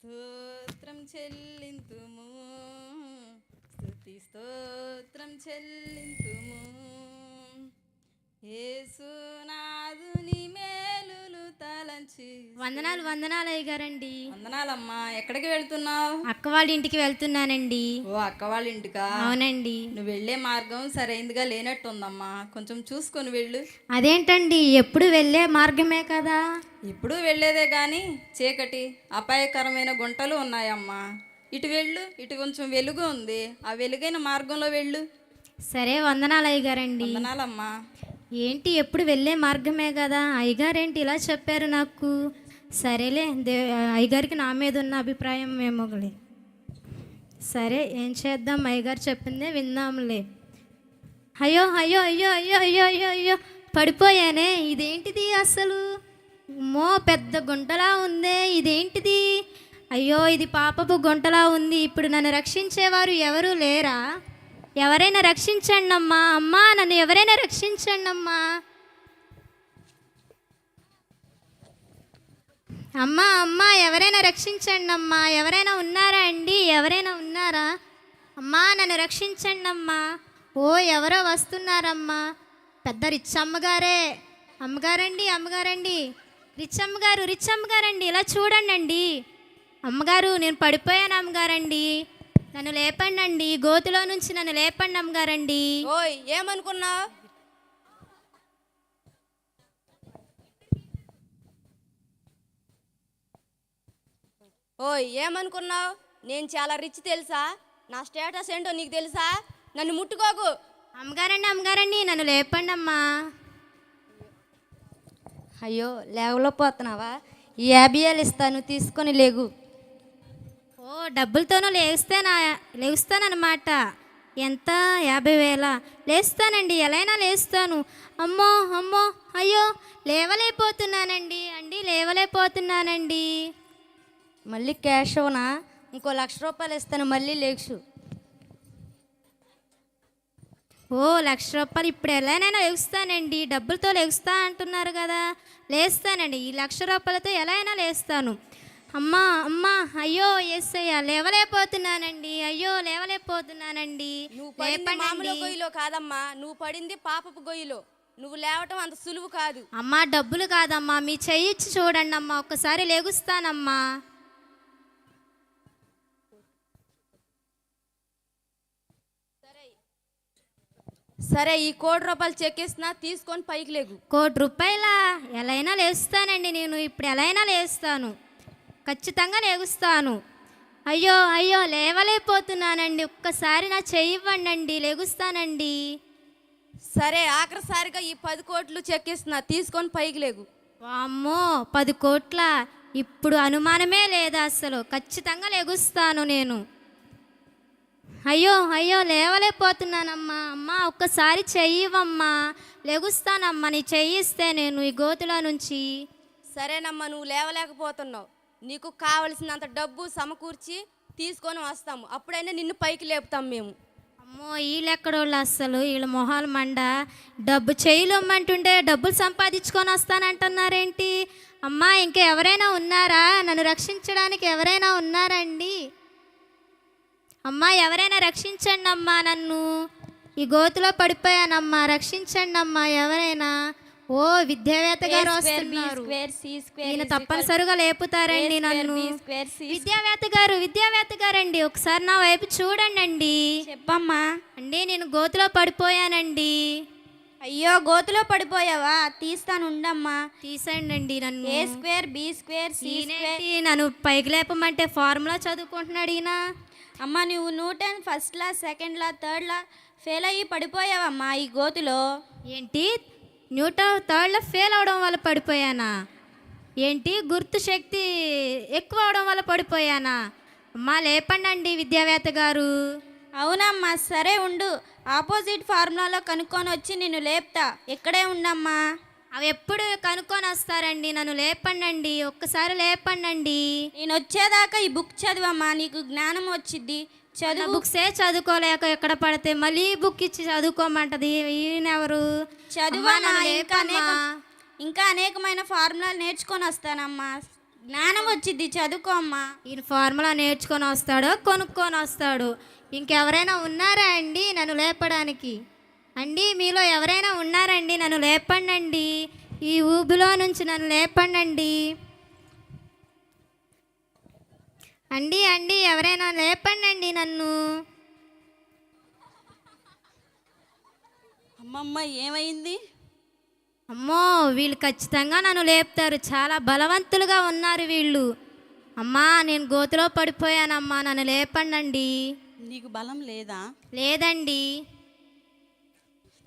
స్తోత్రం చెల్లింతుము. స్థుతి స్తోత్రం చెల్లింతుము. యేసునాథుని వందనాలు వందనాలు అయ్యగారండి. వందనాలమ్మా ఎక్కడికి వెళ్తున్నావు? అక్క వాళ్ళ ఇంటికి వెళ్తున్నానండి. ఓ అక్క వాళ్ళ ఇంటికా? అవునండి. నువ్వు వెళ్ళే మార్గం సరైనదిగా లేనట్టుందమ్మా. కొంచెం చూసుకొని వెళ్ళు. అదేంటండి ఎప్పుడు వెళ్ళే మార్గమే కదా? ఇప్పుడు వెళ్ళేదే కానీ చీకటి అపాయకరమైన గుంటలు ఉన్నాయమ్మా. ఇటు వెళ్ళు ఇటు కొంచెం వెలుగు ఉంది. ఆ వెలుగైన మార్గంలో వెళ్ళు. సరే వందనాలు అయ్యగారండి. వందనాలమ్మా. ఏంటి ఎప్పుడు వెళ్ళే మార్గమే కదా? అయ్యగారేంటి ఇలా చెప్పారు నాకు? సరేలే దే అయ్యగారికి నా మీద ఉన్న అభిప్రాయం ఏమోలే సరే ఏం చేద్దాం? అయ్యగారు చెప్పిందే విందాంలే అయ్యో అయ్యో అయ్యో అయ్యో అయ్యో అయ్యో అయ్యో పడిపోయానే. ఇదేంటిది అసలు? మో పెద్ద గుంటలా ఉందే ఇదేంటిది? అయ్యో ఇది పాపపు గుంటలా ఉంది. ఇప్పుడు నన్ను రక్షించేవారు ఎవరూ లేరా? ఎవరైనా రక్షించండి అమ్మా అమ్మా నన్ను ఎవరైనా రక్షించండి అమ్మా అమ్మా అమ్మా ఎవరైనా రక్షించండి అమ్మా ఎవరైనా ఉన్నారా అండి? ఎవరైనా ఉన్నారా? అమ్మా నన్ను రక్షించండి అమ్మా ఓ ఎవరో వస్తున్నారమ్మా. పెద్ద రిచ్ అమ్మగారే అమ్మగారండి అమ్మగారండి. రిచ్ అమ్మగారు రిచ్ అమ్మగారండి ఇలా చూడండి అండి అమ్మగారు నేను పడిపోయాను అమ్మగారండి. నన్ను లేపండి గోతులో నుంచి నన్ను లేపండి అమ్మగారండి. ఓయ్ ఏమనుకున్నావు? ఓయ్ ఏమనుకున్నావు? నేను చాలా రిచ్ తెలుసా? నా స్టేటస్ ఏంటో నీకు తెలుసా? నన్ను ముట్టుకోకు. అమ్మగారండి అమ్మగారండి నన్ను లేపండి అమ్మా అయ్యో లేవలేకపోతున్నావా? ఈ యాభై ఇస్తాను తీసుకొని లేగు. ఓ డబ్బులతోనూ లేస్తానా లేస్తానమాట ఎంత? యాభై వేల. లేస్తానండి ఎలాగైనా లేస్తాను. అమ్మో అమ్మో అయ్యో లేవలేకపోతున్నానండి అండి లేవలేకపోతున్నానండి. మళ్ళీ క్యాష్ అవునా? ఇంకో లక్ష రూపాయలు ఇస్తాను మళ్ళీ లేచు. ఓ లక్ష రూపాయలు ఇప్పుడు ఎలానైనా లేస్తానండి. డబ్బులతో లేస్తా అంటున్నారు కదా. లేస్తానండి ఈ లక్ష రూపాయలతో ఎలా అయినా లేస్తాను. అమ్మా అమ్మా అయ్యో ఎస్ అయ్యా లేవలేకపోతున్నానండి అయ్యో లేవలేకపోతున్నానండి. నువ్వు పడింది మామూలు గొయ్యిలో కాదమ్మా నువ్వు పడింది పాపపు గొయ్యిలో. నువ్వు లేవటం అంత సులువు కాదు. అమ్మా డబ్బులు కాదమ్మా మీ చెయ్యిచ్చి చూడండి అమ్మా ఒక్కసారి లేగుస్తానమ్మా. సరే ఈ కోటి రూపాయలు చెక్ ఇస్తున్నా తీసుకొని పైకి లేగు. కోటి రూపాయల? ఎలా అయినా లేస్తానండి నేను ఇప్పుడు ఎలా అయినా లేస్తాను. ఖచ్చితంగా లేగుస్తాను. అయ్యో అయ్యో లేవలేకపోతున్నానండి. ఒక్కసారి నా చెయ్యి ఇవ్వండి లేగుస్తానండి. సరే ఆఖరిసారిగా ఈ పది కోట్లు చెక్ ఇస్తున్నా తీసుకొని పైకి లేగు. వామ్మో పది కోట్ల? ఇప్పుడు అనుమానమే లేదు అసలు? ఖచ్చితంగా లెగుస్తాను నేను. అయ్యో అయ్యో లేవలేకపోతున్నానమ్మా. అమ్మా ఒక్కసారి చెయ్యివమ్మా లెగుస్తానమ్మా నీ చెయ్యిస్తే నేను ఈ గోతులో నుంచి. సరేనమ్మా నువ్వు లేవలేకపోతున్నావు. నీకు కావలసినంత డబ్బు సమకూర్చి తీసుకొని వస్తాము. అప్పుడైనా నిన్ను పైకి లేపుతాం మేము. అమ్మో వీళ్ళెక్కడోళ్ళు అస్సలు? వీళ్ళ మొహాలు మండ. డబ్బు చేయలేమంటుండే డబ్బులు సంపాదించుకొని వస్తానంటున్నారేంటి? అమ్మా ఇంకా ఎవరైనా ఉన్నారా? నన్ను రక్షించడానికి ఎవరైనా ఉన్నారండి? అమ్మా ఎవరైనా రక్షించండి అమ్మా నన్ను? ఈ గోతులో పడిపోయానమ్మా రక్షించండి అమ్మా ఎవరైనా? ఓ విద్యావేత్త గారు వస్తున్నారు. ఈయన తప్పనిసరిగా లేపుతారండి నన్ను. విద్యావేత్త గారు విద్యావేత్త గారండి. ఒకసారి నా వైపు చూడండి అండి చెప్పమ్మా. అండి నేను గోతులో పడిపోయానండి. అయ్యో గోతులో పడిపోయావా? తీస్తాను ఉండమ్మా. తీసండి అండి నన్ను A square B square C square నన్ను పైకి లేపమంటే ఫార్ములా చదువుకుంటున్నాడు ఈయన. అమ్మా నువ్వు Newton first law second law third law fail అయ్యి పడిపోయావమ్మా ఈ గోతులో. ఏంటి? న్యూటన్ థర్డ్లో ఫెయిల్ అవడం వల్ల పడిపోయానా? ఏంటి? గుర్తు శక్తి ఎక్కువ అవడం వల్ల పడిపోయానా? అమ్మా లేపండి అండి విద్యావేత్త గారు. అవునమ్మా సరే ఉండు. ఆపోజిట్ ఫార్ములాలో కనుక్కొని వచ్చి నిన్ను లేపుతా. ఇక్కడే ఉండమ్మా. అవి ఎప్పుడు కనుక్కొని వస్తారండి? నన్ను లేపండి ఒక్కసారి లేపండి నేను వచ్చేదాకా ఈ బుక్ చదివమ్మా. నీకు జ్ఞానం వచ్చిద్ది. చదువు బుక్సే చదువుకోలేక ఎక్కడ పడితే మళ్ళీ బుక్ ఇచ్చి చదువుకోమంటది. ఈయనెవరు? నన్ను ఇంకా. అనేక ఇంకా అనేకమైన ఫార్ములాలు నేర్చుకొని వస్తానమ్మా. జ్ఞానం వచ్చింది చదువుకో అమ్మా. ఈయన ఫార్ములా నేర్చుకొని వస్తాడో కొనుక్కొని వస్తాడు. ఇంకెవరైనా ఉన్నారా అండి నన్ను లేపడానికి? అండి మీలో ఎవరైనా ఉన్నారండి నన్ను లేపండి అండి ఈ ఊబిలో నుంచి నన్ను లేపండి అండి అండి ఎవరైనా లేపండి అండి నన్ను. అమ్మమ్మ ఏమైంది? అమ్మో వీళ్ళు ఖచ్చితంగా నన్ను లేపుతారు. చాలా బలవంతులుగా ఉన్నారు వీళ్ళు. అమ్మా నేను గోతులో పడిపోయానమ్మా నన్ను లేపండి నీకు బలం లేదా? లేదండి.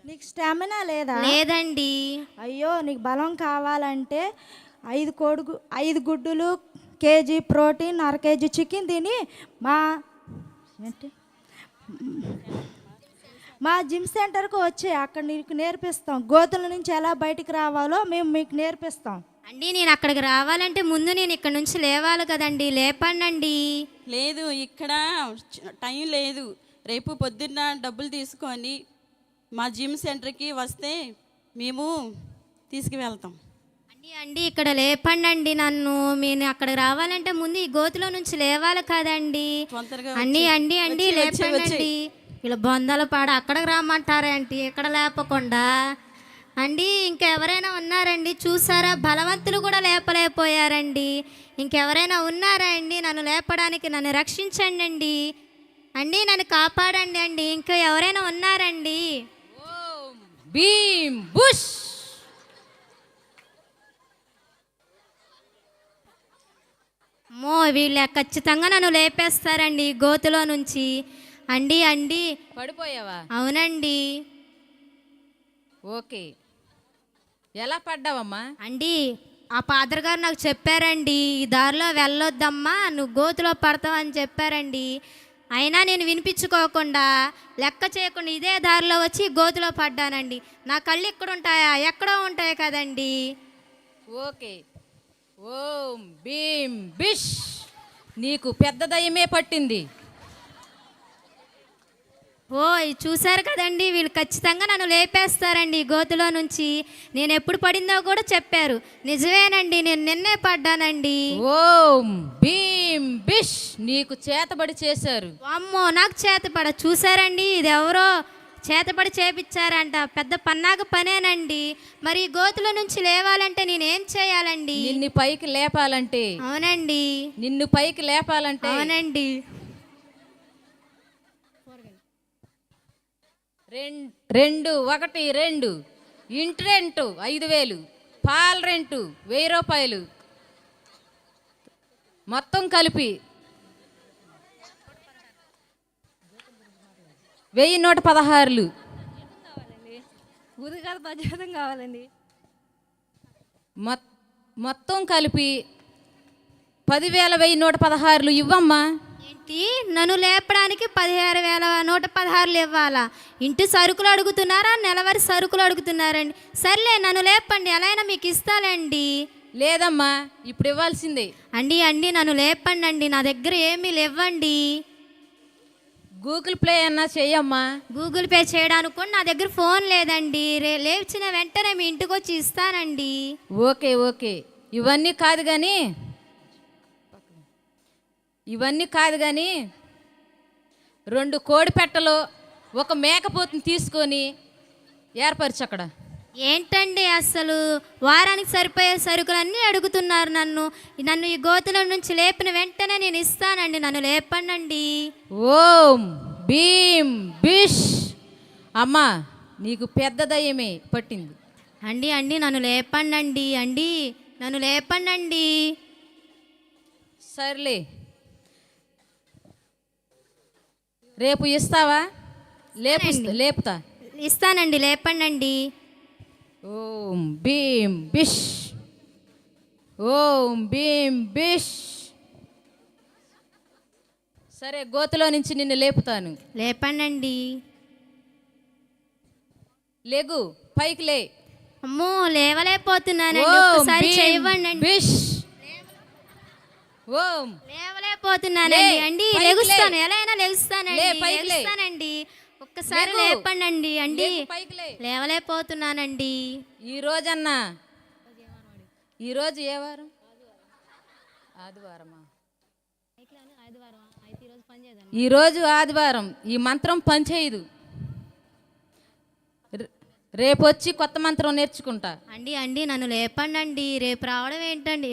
నీకు స్టామినా లేదా? లేదండి. అయ్యో నీకు బలం కావాలంటే ఐదు కోడుగు ఐదు గుడ్డులు కేజీ ప్రోటీన్ అర కేజీ చికెన్ తిని మా ఏంటి? మా జిమ్ సెంటర్కి వచ్చి అక్కడ నీకు నేర్పిస్తాం. గోతుల నుంచి ఎలా బయటికి రావాలో మేము మీకు నేర్పిస్తాం. అండి నేను అక్కడికి రావాలంటే ముందు నేను ఇక్కడ నుంచి లేవాలి కదండి. లేపండి లేదు ఇక్కడ టైం లేదు. రేపు పొద్దున్న డబ్బులు తీసుకొని మా జిమ్ సెంటర్కి వస్తే మేము తీసుకువెళ్తాం. అండి అండి ఇక్కడ లేపండి నన్ను. నేను అక్కడికి రావాలంటే ముందు ఈ గోతులో నుంచి లేవాలి కదండి. తొందరగా అండి అండి అండి లేపండి వీళ్ళ బొందల పాడ అక్కడికి రమ్మంటారేంటి ఇక్కడ లేపకుండా. అండి ఇంకెవరైనా ఉన్నారండి? చూసారా? బలవంతులు కూడా లేపలేకపోయారండి. ఇంకెవరైనా ఉన్నారా అండి? నన్ను లేపడానికి నన్ను రక్షించండి అండి. అండి నన్ను కాపాడండి అండి. ఇంకా ఎవరైనా ఉన్నారండి? భీమ్ బుష్ అమ్మో వీళ్ళ ఖచ్చితంగా నన్ను లేపేస్తారండి గోతులో నుంచి. అండి అండి. పడిపోయావా? అవునండి. ఓకే. ఎలా పడ్డావమ్మా? అండి ఆ పాత్ర గారు నాకు చెప్పారండి ఈ దారిలో వెళ్ళొద్దమ్మా నువ్వు గోతులో పడతావని చెప్పారండి. అయినా నేను వినిపించుకోకుండా లెక్క చేయకుండా ఇదే దారిలో వచ్చి గోతులో పడ్డానండి. నా కళ్ళు ఇక్కడ ఉంటాయా? ఎక్కడో ఉంటాయి కదండి. ఓకే. ఓం భీమ్ బిష్. నీకు పెద్ద దయ్యమే పట్టింది. ఓ ఇది చూశారు కదండి వీళ్ళు ఖచ్చితంగా నన్ను లేపేస్తారండి గోతులో నుంచి. నేను ఎప్పుడు పడిందో కూడా చెప్పారు. నిజమేనండి నేను నిన్నే పడ్డానండి. ఓం భీమ్ బిష్ నీకు చేతబడి చేశారు. అమ్మో నాకు చేతపడ చూసారండి ఇది ఎవరో చేతపడి చేపించారంట పెద్ద పన్నాగ పనేనండి. మరి గోతుల నుంచి లేవాలంటే నేనేం చేయాలండి? నిన్ను పైకి లేపాలంటే. అవునండి. నిన్ను పైకి లేపాలంటే. అవునండి. రెండు ఒకటి రెండు. ఇంటి రెంటు ఐదు వేలు. పాల రెంటు వెయ్యి రూపాయలు. మొత్తం కలిపి వెయ్యి నూట పదహారులు. కావాలండి. మొత్- మొత్తం కలిపి పదివేల వెయ్యి నూట పదహారులు ఇవ్వమ్మా. ఏంటి? నన్ను లేపడానికి పదిహేను వేల నూట పదహారులు ఇవ్వాలా? ఇంటి సరుకులు అడుగుతున్నారా? నెలవారి సరుకులు అడుగుతున్నారండి. సర్లే నన్ను లేపండి. ఎలా అయినా మీకు ఇస్తానండి లేదమ్మా ఇప్పుడు ఇవ్వాల్సిందే. అండి అండి నన్ను లేపండి అండి నా దగ్గర ఏమీ లేవండి. గూగుల్ ప్లే అన్నా చెయ్యమ్మా గూగుల్ పే చేయడానికి కూడా నా దగ్గర ఫోన్ లేదండి. రే లేచిన వెంటనే మీ ఇంటికి వచ్చి ఇస్తానండి. Okay okay. ఇవన్నీ కాదు కానీ ఇవన్నీ కాదు కానీ రెండు కోడి పెట్టలు ఒక మేకపోతుని తీసుకొని ఏర్పరచు అక్కడ. ఏంటండి అసలు వారానికి సరిపోయే సరుకులన్నీ అడుగుతున్నారు నన్ను? నన్ను ఈ గోతుల నుంచి లేపిన వెంటనే నేను ఇస్తానండి. నన్ను లేపండి ఓం భీమ్ బిష్ అమ్మా నీకు పెద్ద దయ్యమే పట్టింది. అండి అండి నన్ను లేపండి అండి నన్ను లేపండి సర్లే. రేపు ఇస్తావా? లేపు లేపుతా. ఇస్తానండి లేపండి ఓం భీమ్ బిష్. ఓం భీమ్ బిష్. సరే గోతులో నుంచి నిన్ను లేపుతాను. లేపండి లేగు పైకి లే. అమ్మో లేవలేకపోతున్నానండి. భీమ్ చేయవండి బిష్. ఓం. లేవలేకపోతున్నానండి. అండి లెగుస్తాను. ఎలా అయినా లెగుస్తానండి. లెగుస్తానండి. ఒక్కసారి. లేపండి అండి. లేవలేకపోతున్నానండి. ఈ రోజన్నా? ఈరోజు ఏ వారం? ఆదివారమా? ఈరోజు ఆదివారం. ఈ మంత్రం పనిచేయదు రేపు వచ్చి కొత్త మంత్రం నేర్చుకుంటా. అండి అండి నన్ను లేపండి రేపు రావడం ఏంటండి?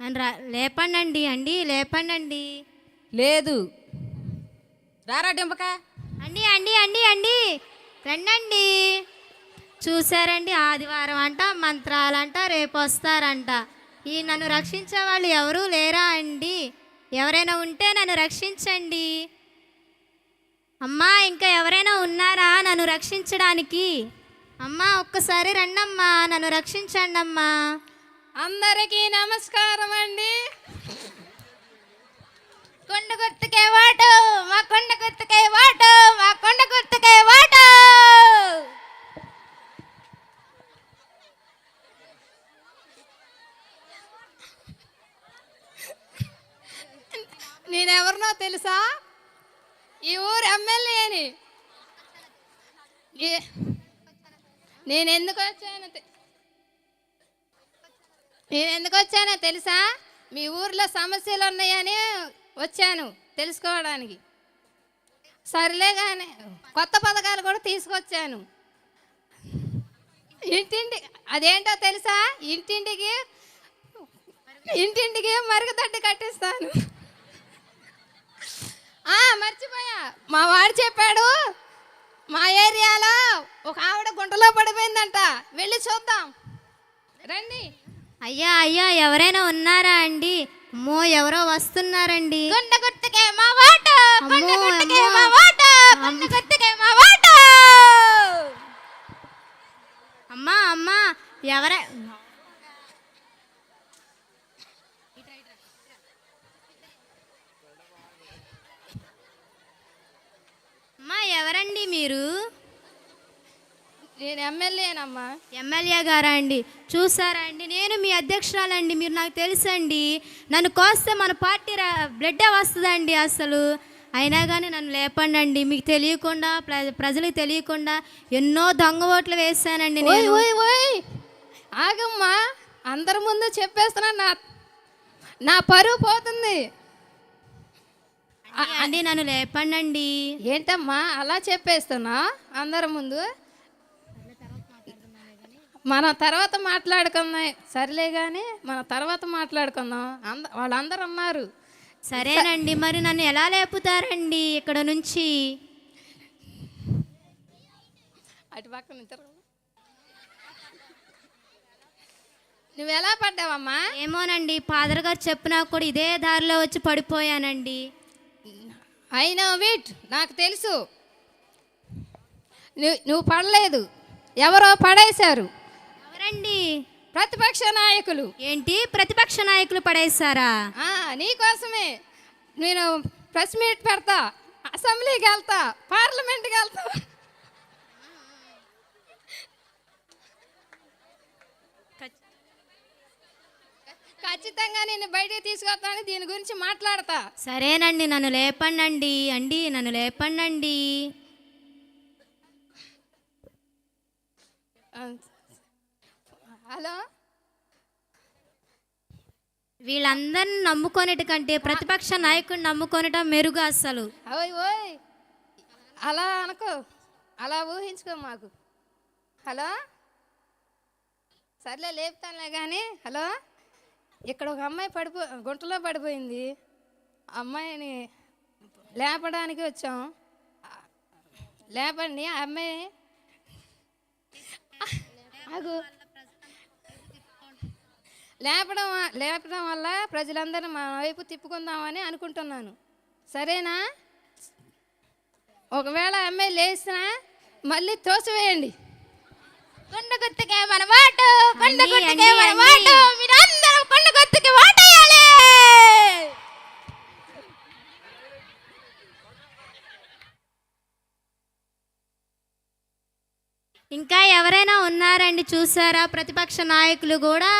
నన్ను రా లేపండి అండి అండి లేపండి అండి లేదు. రారా డింపక అండి అండి అండి అండి. రండి చూసారండి ఆదివారం అంట మంత్రాలంట రేపు వస్తారంట ఈ నన్ను రక్షించే వాళ్ళు ఎవరూ లేరా అండి? ఎవరైనా ఉంటే నన్ను రక్షించండి. అమ్మా ఇంకా ఎవరైనా ఉన్నారా నన్ను రక్షించడానికి? అమ్మా ఒక్కసారి రండమ్మా నన్ను రక్షించండి అమ్మా అందరికీ నమస్కారం అండి కొండ గుర్తుకే వాటు మా కొండ గుర్తుకే వాటు మా కొండ గుర్తుకే వాటు. నేనెవరినో తెలుసా? ఈ ఊరు ఎమ్మెల్యేని ఏ- నేను ఎందుకు వచ్చానో నేను ఎందుకు వచ్చానో తెలుసా? మీ ఊర్లో సమస్యలు ఉన్నాయని వచ్చాను తెలుసుకోవడానికి. సర్లే కానీ కొత్త పథకాలు కూడా తీసుకొచ్చాను. ఇంటింటి అదేంటో తెలుసా? ఇంటింటికి ఇంటింటికి మరుగుదడ్డి కట్టిస్తాను. మర్చిపోయా. మా వాడు చెప్పాడు మా ఏరియాలో ఒక ఆవిడ గుంటలో పడిపోయిందంట. వెళ్ళి చూద్దాం. రండి. అయ్యా అయ్యా ఎవరైనా ఉన్నారా అండి? అమ్మో ఎవరో వస్తున్నారండి. గుర్తుకే మా వాట కొండ అమ్మో, గుర్తుకే అమ్మో. మా వాట కొండ గుర్తుకే మా వాట. అమ్మా అమ్మా ఎవరై అమ్మా ఎవరండి మీరు నేను ఎమ్మెల్యేనమ్మా ఎమ్మెల్యే గారా అండి చూసారా అండి? నేను మీ అధ్యక్షురాలండి మీరు నాకు తెలుసండి. నన్ను కోస్తే మన పార్టీ బ్లడ్డే వస్తుందండి అసలు. అయినా కానీ నన్ను లేపండి అండి మీకు తెలియకుండా ప్ర- ప్రజలకు తెలియకుండా ఎన్నో దొంగ ఓట్లు వేసానండి నేను. ఆగమ్మా! అందరి ముందు చెప్పేస్తున్నా నా నా పరువు పోతుంది. అండి నన్ను లేపండి అండి ఏంటమ్మా? అలా చెప్పేస్తున్నా అందరి ముందు? మనం తర్వాత మాట్లాడుకుందాం. సర్లే కానీ మన తర్వాత మాట్లాడుకుందాం. అంద వాళ్ళందరూ ఉన్నారు సరేనండి మరి నన్ను ఎలా లేపుతారండి ఇక్కడ నుంచి? అటు తిరగ నువ్వు ఎలా పడ్డావమ్మా? ఏమోనండి ఫాదర్ గారు చెప్పినా కూడా ఇదే దారిలో వచ్చి పడిపోయానండి. అయినా వీట్ నాకు తెలుసు. నువ్వు నువ్వు పడలేదు. ఎవరో పడేశారు. ఎవరండి ప్రతిపక్ష నాయకులు. ఏంటి? ప్రతిపక్ష నాయకులు పడేశారా? నీకోసమే నేను ప్రెస్ మీట్ పెడతా అసెంబ్లీకి వెళ్తా పార్లమెంట్కి వెళ్తా. ఖచ్చితంగా నేను బయటికి తీసుకొస్తాను దీని గురించి మాట్లాడతా. సరేనండి నన్ను లేపండి అండి నన్ను లేపండి హలో? వీళ్ళందరిని నమ్ముకొనేటి కంటే ప్రతిపక్ష నాయకుడిని నమ్ముకొనటం మెరుగు అసలు ఓయ్ ఓయ్. అలా అనుకో. అలా ఊహించుకో మాకు. హలో? సర్లే లేపుతానులే కానీ హలో? ఇక్కడ ఒక అమ్మాయి పడిపో గుంటలో పడిపోయింది. అమ్మాయిని లేపడానికి వచ్చాం. లేపండి ఆ అమ్మాయి. ఆగు. లేపడం లేపడం వల్ల ప్రజలందరూ మా వైపు తిప్పుకుందామని అనుకుంటున్నాను. సరేనా? ఒకవేళ అమ్మాయి లేచినా మళ్ళీ తోసివేయండి. కొండ గుర్తుకే మన వాటు కొండ అండి, గుర్తుకే అండి, మన అండి. వాటు మీరందరూ కొండ గుర్తుకి వాటేయాలి ఇంకా ఎవరైనా ఉన్నారండి చూసారా? ప్రతిపక్ష నాయకులు కూడా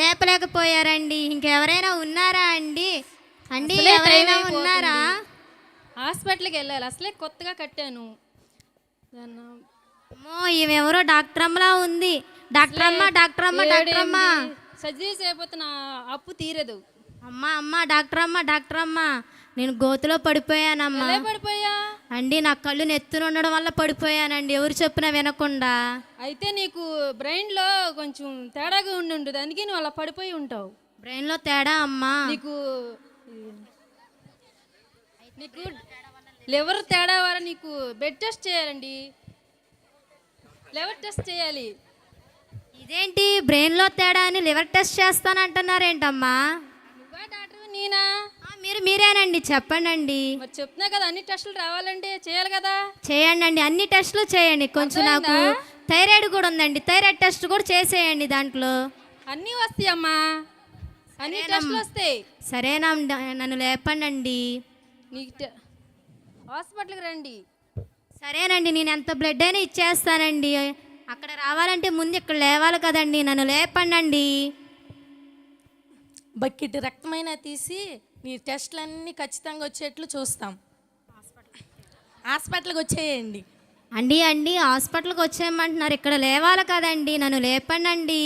లేపలేకపోయారండి. ఇంకెవరైనా ఉన్నారా అండి? అండి అసలే ఎవరైనా. ఉన్నారా? హాస్పిటల్కి వెళ్ళాలి. అసలే కొత్తగా కట్టాను. దాన్ని అమ్మో ఈమెవరో డాక్టర్ అమ్మలా ఉంది. డాక్టర్ అమ్మ డాక్టర్ అమ్మ డాక్టర్ అమ్మ. సర్జరీ చేయకపోతే నా అప్పు తీరదు. అమ్మా అమ్మా డాక్టర్ అమ్మ డాక్టర్ అమ్మ. నేను గోతులో పడిపోయానమ్మా. పడిపోయా? అండి నా కళ్ళు నెత్తున ఉండడం వల్ల పడిపోయానండి. ఎవరు చెప్పినా వినకుండా. అయితే నీకు బ్రెయిన్లో కొంచెం తేడాగా ఉండి ఉంటుంది అందుకే నువ్వు అలా పడిపోయి ఉంటావు. బ్రెయిన్లో తేడా అమ్మా. నీకు నీకు లివర్ తేడా వల్ల నీకు బెడ్ టెస్ట్ చేయాలండి. లివర్ టెస్ట్ చేయాలి. ఇదేంటి? బ్రెయిన్లో తేడా అని లివర్ టెస్ట్ చేస్తానంటున్నారేంటమ్మా? నువ్వా డాక్టర్ నేనా? మీరు మీరేనండి చెప్పండి మరి చెప్తున్నా కదా అన్ని టెస్టులు రావాలంటే చేయాలి కదా. చేయండి అండి అన్ని టెస్టులు చేయండి. కొంచెం నాకు థైరాయిడ్ కూడా ఉందండి. థైరాయిడ్ టెస్ట్ కూడా చేసేయండి దాంట్లో. అన్నీ వస్తాయమ్మా అన్ని టెస్టులు వస్తాయి. సరేనా నన్ను లేపండి నీకు హాస్పిటల్కి రండి. సరేనండి నేను ఎంత బ్లడ్ అయినా ఇచ్చేస్తానండి. అక్కడ రావాలంటే ముందు ఇక్కడ లేవాలి కదండి. నన్ను లేపండి బకెట్ రక్తమైనా తీసి నీ టెస్టులన్నీ ఖచ్చితంగా వచ్చేట్లు చూస్తాం. హాస్పిటల్కి వచ్చేయండి. అండి అండి హాస్పిటల్కి వచ్చేయమంటున్నారు. ఇక్కడ లేవాలి కదండి నన్ను లేపండి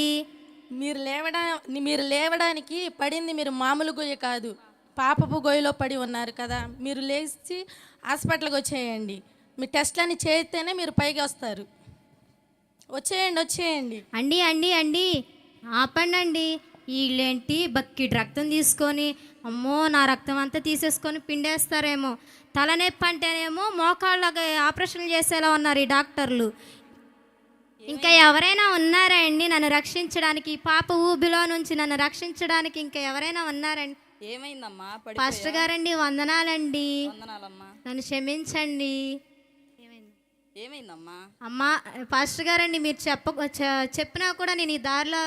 మీరు లేవడా మీరు లేవడానికి పడింది మీరు మామూలు గొయ్య కాదు. పాపపు గొయ్యలో పడి ఉన్నారు కదా. మీరు లేచి హాస్పిటల్కి వచ్చేయండి. మీ టెస్ట్లన్నీ చేస్తేనే మీరు పైకి వస్తారు. వచ్చేయండి వచ్చేయండి. అండి అండి అండి ఆపండి వీళ్ళేంటి బక్కిటి రక్తం తీసుకొని అమ్మో నా రక్తం అంతా తీసేసుకొని పిండేస్తారేమో. తలనొప్పి అంటేనేమో మోకాళ్ళకి ఆపరేషన్లు చేసేలా ఉన్నారు ఈ డాక్టర్లు. ఇంకా ఎవరైనా ఉన్నారా అండి నన్ను రక్షించడానికి? ఈ పాప ఊబిలో నుంచి నన్ను రక్షించడానికి ఇంకా ఎవరైనా ఉన్నారండి ఏమైందమ్మా? పాస్టర్ గారండి వందనాలండి. నన్ను క్షమించండి. ఏమైందమ్మా? అమ్మా పాస్టర్ గారండి మీరు చెప్ప చెప్పినా కూడా నేను ఈ దారిలో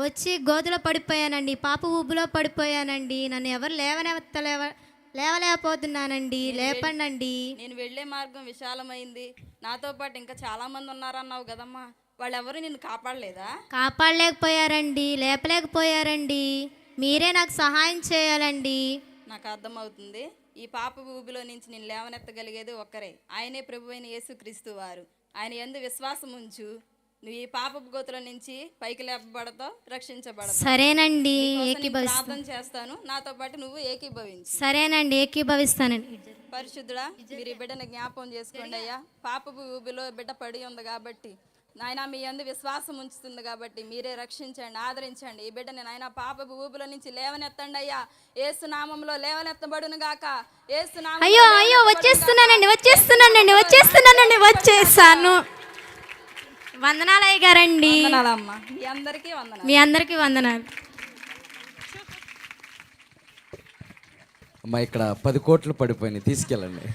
వచ్చి గోతులో పడిపోయానండి పాప ఊబులో పడిపోయానండి నన్ను ఎవరు లేవనెత్తలేవ లేవలేకపోతున్నానండి లేపండి నేను వెళ్ళే మార్గం విశాలమైంది. నాతో పాటు ఇంకా చాలా మంది ఉన్నారన్నావు కదమ్మా వాళ్ళెవరు నిన్ను కాపాడలేదా? కాపాడలేకపోయారండి లేపలేకపోయారండి. మీరే నాకు సహాయం చేయాలండి. నాకు అర్థమవుతుంది. ఈ పాప ఊబిలో నుంచి నేను లేవనెత్తగలిగేది ఒక్కరే. ఆయనే ప్రభు అయిన యేసుక్రీస్తు వారు. ఆయన ఎందు విశ్వాసం ఉంచు నువ్వు ఈ పాపపు గోతుల నుంచి పైకి లేపబడతావు రక్షించబడతావు. సరేనండి ఏకీభవిస్తాను. ప్రార్థన చేస్తాను. నాతో పాటు నువ్వు ఏకీభవించు. సరేనండి ఏకీభవిస్తానండి. పరిశుద్ధుడా మీరు ఈ బిడ్డను జ్ఞాపం చేసుకోండి అయ్యా. పాపపు ఊబిలో బిడ్డ పడి ఉంది కాబట్టి నాయన మీ అందు విశ్వాసం ఉంచుతుంది కాబట్టి మీరే రక్షించండి ఆదరించండి. ఈ బిడ్డని నాయన పాపపు ఊబిలో నుంచి లేవనెత్తండి అయ్యా. ఏసు నామంలో లేవనెత్తబడును గాక. ఏసు నామంలో అయ్యో అయ్యో వచ్చేస్తున్నానండి వచ్చేస్తున్నానండి వచ్చేస్తున్నానండి వచ్చేసాను. వందనాలు అయ్య గారండి. వందనాలమ్మా. మీ అందరికీ వందనాలు. మీ అందరికీ వందనాలు. అమ్మా ఇక్కడ పది కోట్లు పడిపోయినాయి. తీసుకెళ్ళండి.